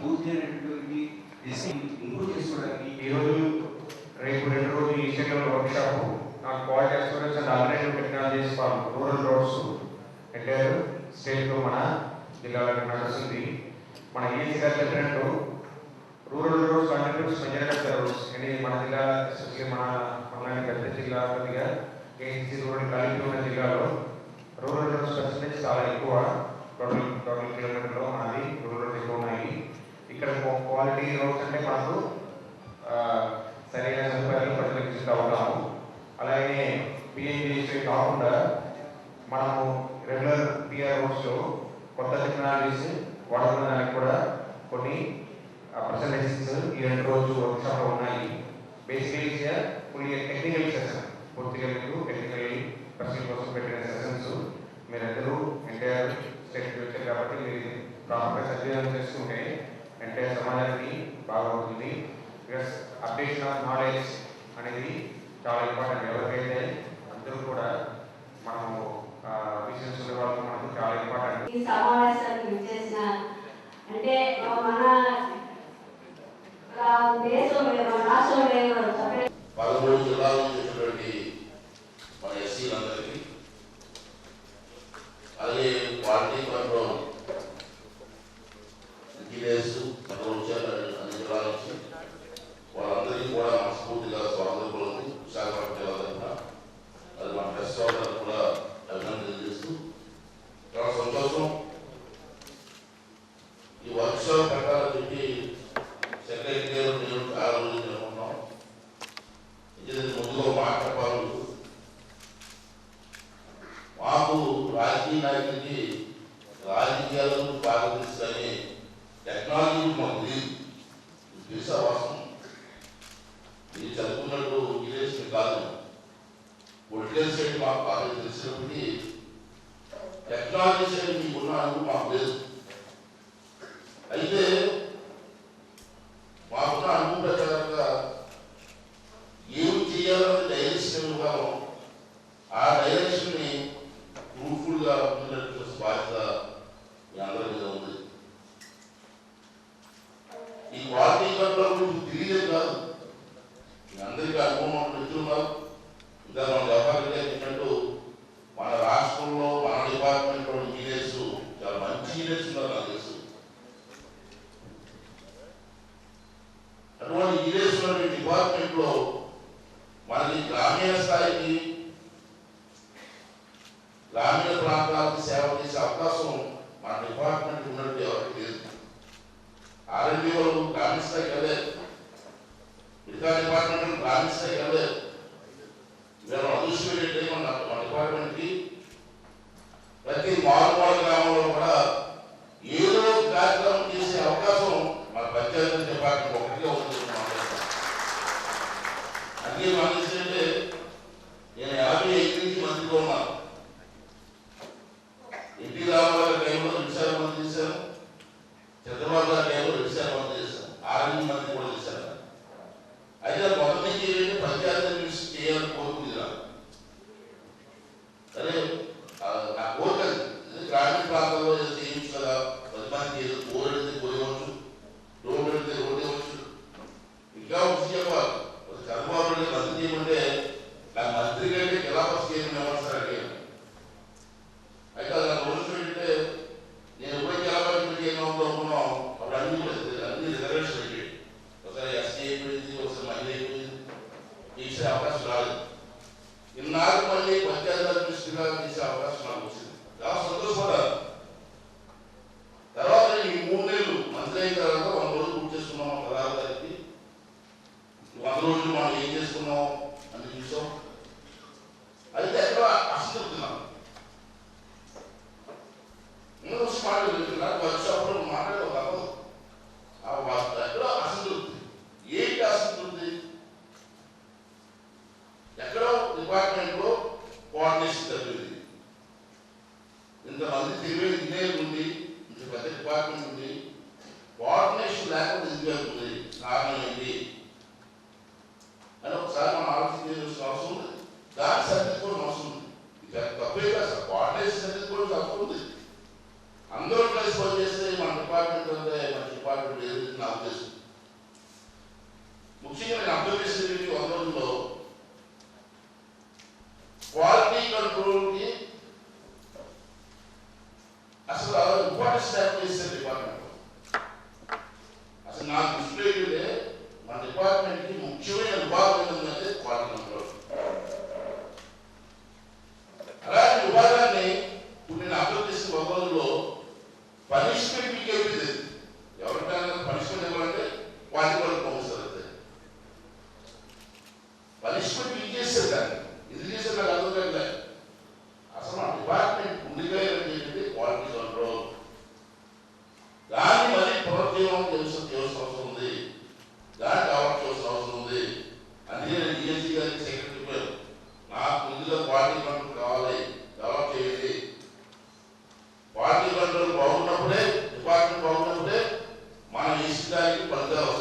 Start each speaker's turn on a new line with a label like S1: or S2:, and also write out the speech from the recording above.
S1: రేపు quality aspects మనం పూర్తయినటువంటి improve చేసుకోవడానికి
S2: క్వాలిటీ రోడ్స్ అంటే మనకు సరైన సదుపాయాలు ప్రజలకు ఇస్తూ అలాగే పిఎన్జీ కాకుండా మనము రెగ్యులర్ పిఆర్ రోడ్స్లో కొత్త టెక్నాలజీస్ వాడుకోవడానికి కూడా కొన్ని పర్సంటేజెస్ ఈ రెండు రోజు వర్క్షాప్లో ఉన్నాయి. బేసికలీ ఫుల్ టెక్నికల్ సెషన్ పూర్తిగా మీకు టెక్నికల్ పర్సన్ కోసం పెట్టిన సెషన్స్ మీరందరూ ఎంటైర్ స్టేట్ వచ్చారు కాబట్టి మీరు ప్రాపర్గా సద్వినియోగం చేసుకుంటే ఎంటైర్ సమాజానికి బాగుంటుంది. ప్లస్ అప్డేషన్ ఆఫ్ నాలెడ్జ్ అనేది చాలా ఇంపార్టెంట్ ఎవరికైతే అందరూ కూడా మనము విషన్స్ ఉన్న వాళ్ళకి మనకు చాలా ఇంపార్టెంట్
S3: ఈ సమావేశానికి విచ్చేసిన అంటే మన దేశం రాష్ట్రం
S4: పదమూడు జిల్లాల వచ్చినటువంటి మన ఎస్సీలందరికీ వాస్తవం మీరు చదువుకున్నట్టు ఇంజనీర్స్ కాదు పొలిటికల్ సైడ్ మాకు బాగా తెలిసినప్పటికీ టెక్నాలజీ సైడ్ మీకున్న అనుభవం మాకు లేదు అయితే చాలా మంచి ఇంజనీర్స్ తెలుసు అటువంటి ఇంజనీర్స్ డిపార్ట్మెంట్లో మనకి గ్రామీణ స్థాయికి గ్రామీణ ప్రాంతాలకు సేవ చేసే అవకాశం మన డిపార్ట్మెంట్ ఉన్నట్టు ఎవరికి లేదు ఆర్ఎండి వాళ్ళు గ్రామీణ స్థాయికి వెళ్ళారు మిగతా డిపార్ట్మెంట్ గ్రామీణ స్థాయికి వెళ్ళారు మేము అదృష్టం ఏంటంటే మన ikawa kusikia kwako, utakuwa unazidi mwendea ఇంతమంది సివిల్ ఇంజనీర్ ఉంది ఇంత పెద్ద డిపార్ట్మెంట్ ఉంది. కోఆర్డినేషన్ లేకుండా ఇంజనీర్ కారణం ఏంటి? అని ఒకసారి మనం ఆలోచన అవసరం ఉంది. దాని సర్దుకోవడం అవసరం ఉంది. తప్పే కాదు కోఆర్డినేషన్ సర్దుకోవడం అవసరం ఉంది. అందరూ కలిసి పనిచేస్తే మన డిపార్ట్మెంట్ అంటే మన డిపార్ట్మెంట్ ఏదైతే నా ఉద్దేశం ముఖ్యంగా నేను అబ్జర్వేషన్ అందరూ పనిష్మెంట్ ఇది దాన్ని ఇది చేసే నాకు అర్థం అసలు ఆ డిపార్ట్మెంట్ ఉండిగా చేసింది క్వాలిటీ కంట్రోల్ దాన్ని మరి పునర్జీవనం చేసిన చేయాల్సిన అవసరం ఉంది దాన్ని డెవలప్ చేయాల్సిన అవసరం ఉంది అందుకే నేను డిఎస్సీ గారికి సెక్రటరీ నాకు ముందుగా క్వాలిటీ కంట్రోల్ కావాలి డెవలప్ చేయాలి క్వాలిటీ కంట్రోల్ బాగున్నప్పుడే డిపార్ట్మెంట్ బాగున్నప్పుడే మనం ఇష్టానికి ఫలితాలు